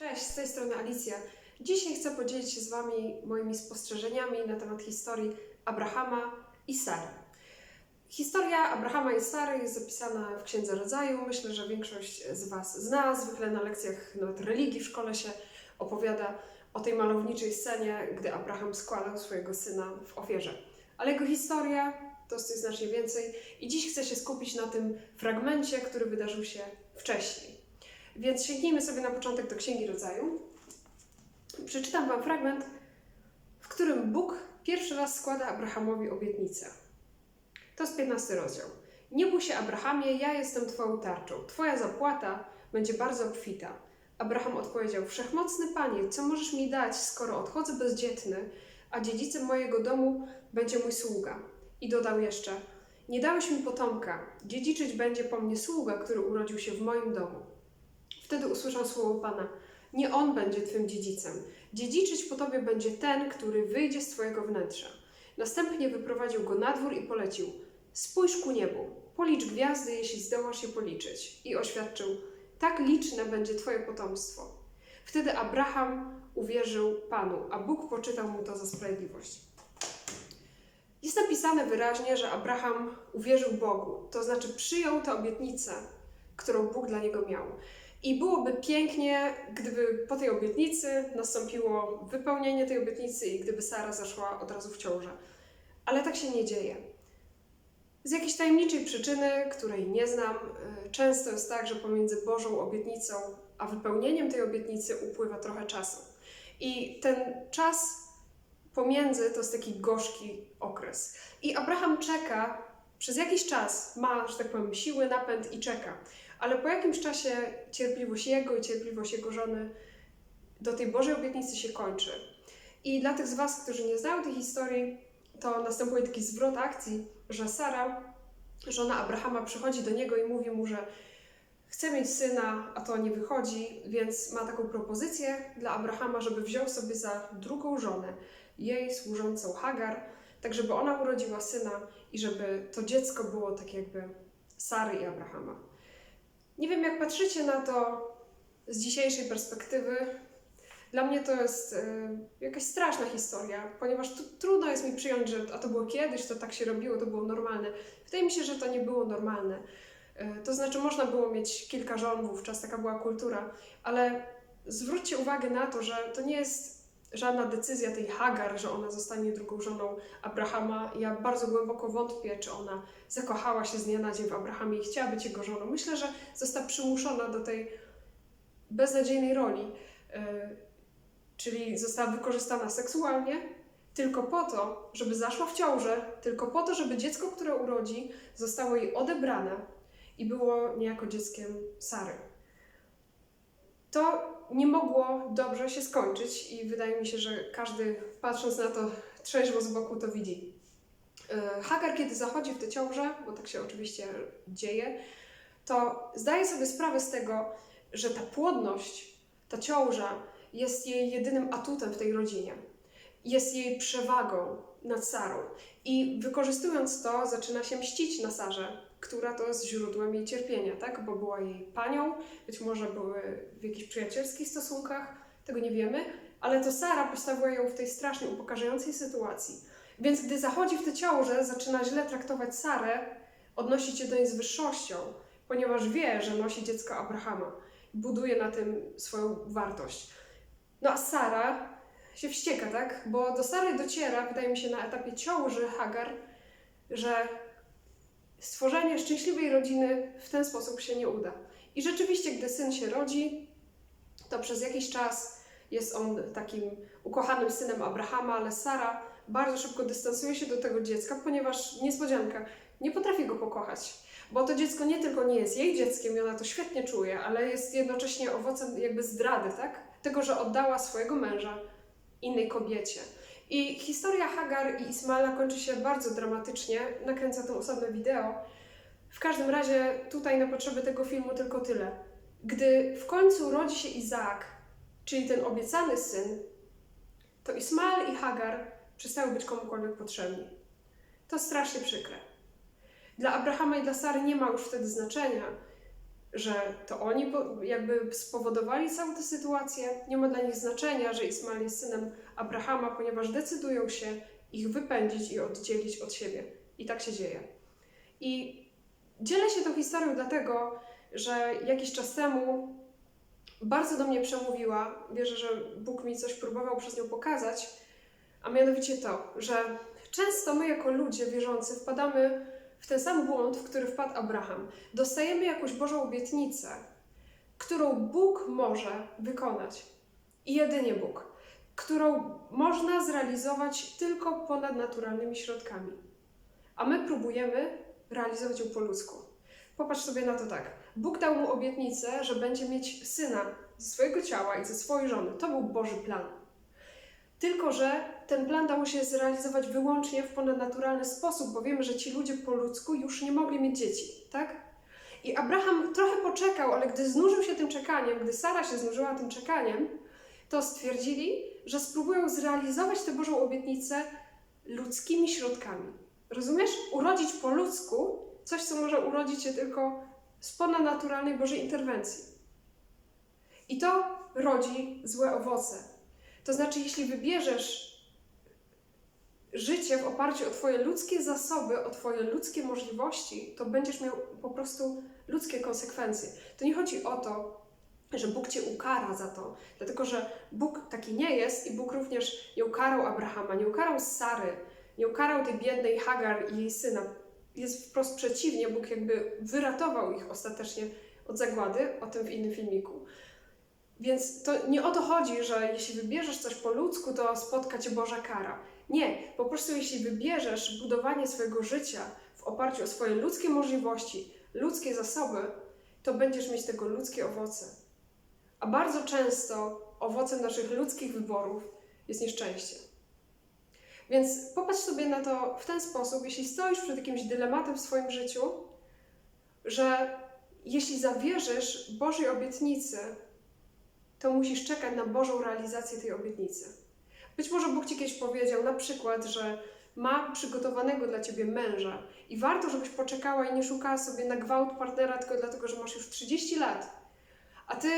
Cześć, z tej strony Alicja. Dzisiaj chcę podzielić się z Wami moimi spostrzeżeniami na temat historii Abrahama i Sary. Historia Abrahama i Sary jest zapisana w Księdze Rodzaju. Myślę, że większość z Was zna. Zwykle na lekcjach nawet religii w szkole się opowiada o tej malowniczej scenie, gdy Abraham składał swojego syna w ofierze. Ale jego historia to jest coś znacznie więcej i dziś chcę się skupić na tym fragmencie, który wydarzył się wcześniej. Więc sięgnijmy sobie na początek do Księgi Rodzaju. Przeczytam Wam fragment, w którym Bóg pierwszy raz składa Abrahamowi obietnicę. To jest 15 rozdział. Nie bój się, Abrahamie, ja jestem Twoją tarczą. Twoja zapłata będzie bardzo obfita. Abraham odpowiedział: Wszechmocny Panie, co możesz mi dać, skoro odchodzę bezdzietny, a dziedzicem mojego domu będzie mój sługa? I dodał jeszcze: Nie dałeś mi potomka, dziedziczyć będzie po mnie sługa, który urodził się w moim domu. Wtedy usłyszał słowo Pana: Nie on będzie Twym dziedzicem. Dziedziczyć po Tobie będzie ten, który wyjdzie z Twojego wnętrza. Następnie wyprowadził go na dwór i polecił: Spójrz ku niebu, policz gwiazdy, jeśli zdołasz je policzyć. I oświadczył: Tak liczne będzie Twoje potomstwo. Wtedy Abraham uwierzył Panu, a Bóg poczytał mu to za sprawiedliwość. Jest napisane wyraźnie, że Abraham uwierzył Bogu, to znaczy przyjął tę obietnicę, którą Bóg dla niego miał. I byłoby pięknie, gdyby po tej obietnicy nastąpiło wypełnienie tej obietnicy i gdyby Sara zaszła od razu w ciążę. Ale tak się nie dzieje. Z jakiejś tajemniczej przyczyny, której nie znam, y, często jest tak, że pomiędzy Bożą obietnicą a wypełnieniem tej obietnicy upływa trochę czasu. I ten czas pomiędzy to jest taki gorzki okres. I Abraham czeka przez jakiś czas, ma, że tak powiem, siły, napęd i czeka. Ale po jakimś czasie cierpliwość jego i cierpliwość jego żony do tej Bożej obietnicy się kończy. I dla tych z Was, którzy nie znają tej historii, to następuje taki zwrot akcji, że Sara, żona Abrahama, przychodzi do niego i mówi mu, że chce mieć syna, a to nie wychodzi, więc ma taką propozycję dla Abrahama, żeby wziął sobie za drugą żonę jej służącą Hagar, tak żeby ona urodziła syna i żeby to dziecko było tak jakby Sary i Abrahama. Nie wiem, jak patrzycie na to z dzisiejszej perspektywy. Dla mnie to jest y, jakaś straszna historia, ponieważ tu, trudno jest mi przyjąć, że a to było kiedyś, to tak się robiło, to było normalne. Wydaje mi się, że to nie było normalne. Y, to znaczy, można było mieć kilka żon wówczas, taka była kultura, ale zwróćcie uwagę na to, że to nie jest żadna decyzja tej Hagar, że ona zostanie drugą żoną Abrahama. Ja bardzo głęboko wątpię, czy ona zakochała się z dnia na dzień w Abrahamie i chciała być jego żoną. Myślę, że została przymuszona do tej beznadziejnej roli, yy, czyli została wykorzystana seksualnie tylko po to, żeby zaszła w ciążę, tylko po to, żeby dziecko, które urodzi, zostało jej odebrane i było niejako dzieckiem Sary. To nie mogło dobrze się skończyć i wydaje mi się, że każdy patrząc na to trzeźwo z boku to widzi. Yy, Hagar, kiedy zachodzi w tę ciążę, bo tak się oczywiście dzieje, to zdaje sobie sprawę z tego, że ta płodność, ta ciąża jest jej jedynym atutem w tej rodzinie. Jest jej przewagą nad Sarą. I wykorzystując to, zaczyna się mścić na Sarze, która to jest źródłem jej cierpienia, tak? Bo była jej panią, być może były w jakichś przyjacielskich stosunkach, tego nie wiemy, ale to Sara postawiła ją w tej strasznie upokarzającej sytuacji. Więc gdy zachodzi w tę ciążę, zaczyna źle traktować Sarę, odnosić się do niej z wyższością, ponieważ wie, że nosi dziecko Abrahama. Buduje na tym swoją wartość. No a Sara się wścieka, tak? Bo do Sary dociera, wydaje mi się, na etapie ciąży Hagar, że stworzenie szczęśliwej rodziny w ten sposób się nie uda. I rzeczywiście, gdy syn się rodzi, to przez jakiś czas jest on takim ukochanym synem Abrahama, ale Sara bardzo szybko dystansuje się do tego dziecka, ponieważ niespodzianka, nie potrafi go pokochać. Bo to dziecko nie tylko nie jest jej dzieckiem i ona to świetnie czuje, ale jest jednocześnie owocem jakby zdrady, tak? Tego, że oddała swojego męża innej kobiecie. I historia Hagar i Ismaela kończy się bardzo dramatycznie. Nakręcę to osobne wideo. W każdym razie tutaj na potrzeby tego filmu tylko tyle. Gdy w końcu rodzi się Izaak, czyli ten obiecany syn, to Ismael i Hagar przestały być komukolwiek potrzebni. To strasznie przykre. Dla Abrahama i dla Sary nie ma już wtedy znaczenia, że to oni jakby spowodowali całą tę sytuację. Nie ma dla nich znaczenia, że Ismael jest synem Abrahama, ponieważ decydują się ich wypędzić i oddzielić od siebie. I tak się dzieje. I dzielę się tą historią dlatego, że jakiś czas temu bardzo do mnie przemówiła. Wierzę, że Bóg mi coś próbował przez nią pokazać, a mianowicie to, że często my jako ludzie wierzący wpadamy w ten sam błąd, w który wpadł Abraham. Dostajemy jakąś Bożą obietnicę, którą Bóg może wykonać. I jedynie Bóg, którą można zrealizować tylko ponadnaturalnymi środkami. A my próbujemy realizować ją po ludzku. Popatrz sobie na to tak. Bóg dał mu obietnicę, że będzie mieć syna ze swojego ciała i ze swojej żony. To był Boży plan. Tylko, że ten plan dało się zrealizować wyłącznie w ponadnaturalny sposób, bo wiemy, że ci ludzie po ludzku już nie mogli mieć dzieci, tak? I Abraham trochę poczekał, ale gdy znużył się tym czekaniem, gdy Sara się znużyła tym czekaniem, to stwierdzili, że spróbują zrealizować tę Bożą obietnicę ludzkimi środkami. Rozumiesz? Urodzić po ludzku coś, co może urodzić się tylko z ponadnaturalnej Bożej interwencji. I to rodzi złe owoce. To znaczy, jeśli wybierzesz życie w oparciu o Twoje ludzkie zasoby, o Twoje ludzkie możliwości, to będziesz miał po prostu ludzkie konsekwencje. To nie chodzi o to, że Bóg Cię ukara za to, dlatego że Bóg taki nie jest i Bóg również nie ukarał Abrahama, nie ukarał Sary, nie ukarał tej biednej Hagar i jej syna. Jest wprost przeciwnie, Bóg jakby wyratował ich ostatecznie od zagłady, o tym w innym filmiku. Więc to nie o to chodzi, że jeśli wybierzesz coś po ludzku, to spotka cię Boża kara. Nie, po prostu jeśli wybierzesz budowanie swojego życia w oparciu o swoje ludzkie możliwości, ludzkie zasoby, to będziesz mieć tego ludzkie owoce. A bardzo często owocem naszych ludzkich wyborów jest nieszczęście. Więc popatrz sobie na to w ten sposób, jeśli stoisz przed jakimś dylematem w swoim życiu, że jeśli zawierzysz Bożej obietnicy, to musisz czekać na Bożą realizację tej obietnicy. Być może Bóg Ci kiedyś powiedział na przykład, że ma przygotowanego dla Ciebie męża i warto, żebyś poczekała i nie szukała sobie na gwałt partnera tylko dlatego, że masz już 30 lat. A Ty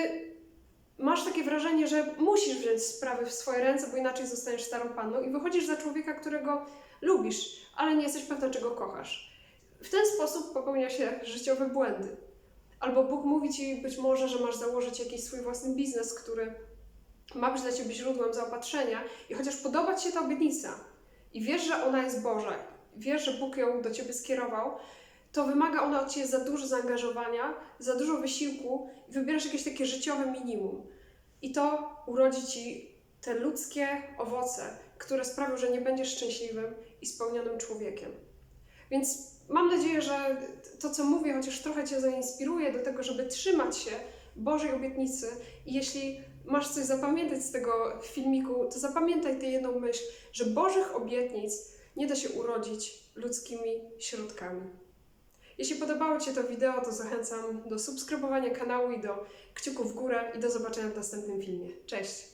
masz takie wrażenie, że musisz wziąć sprawy w swoje ręce, bo inaczej zostaniesz starą panną i wychodzisz za człowieka, którego lubisz, ale nie jesteś pewna, czego kochasz. W ten sposób popełnia się życiowe błędy. Albo Bóg mówi ci być może, że masz założyć jakiś swój własny biznes, który ma być dla ciebie źródłem zaopatrzenia, i chociaż podoba ci się ta obietnica i wiesz, że ona jest Boża, wiesz, że Bóg ją do ciebie skierował, to wymaga ona od ciebie za dużo zaangażowania, za dużo wysiłku i wybierasz jakieś takie życiowe minimum. I to urodzi ci te ludzkie owoce, które sprawią, że nie będziesz szczęśliwym i spełnionym człowiekiem. Więc mam nadzieję, że to, co mówię, chociaż trochę Cię zainspiruje do tego, żeby trzymać się Bożej obietnicy. I jeśli masz coś zapamiętać z tego filmiku, to zapamiętaj tę jedną myśl, że Bożych obietnic nie da się urodzić ludzkimi środkami. Jeśli podobało Ci się to wideo, to zachęcam do subskrybowania kanału i do kciuków w górę i do zobaczenia w następnym filmie. Cześć!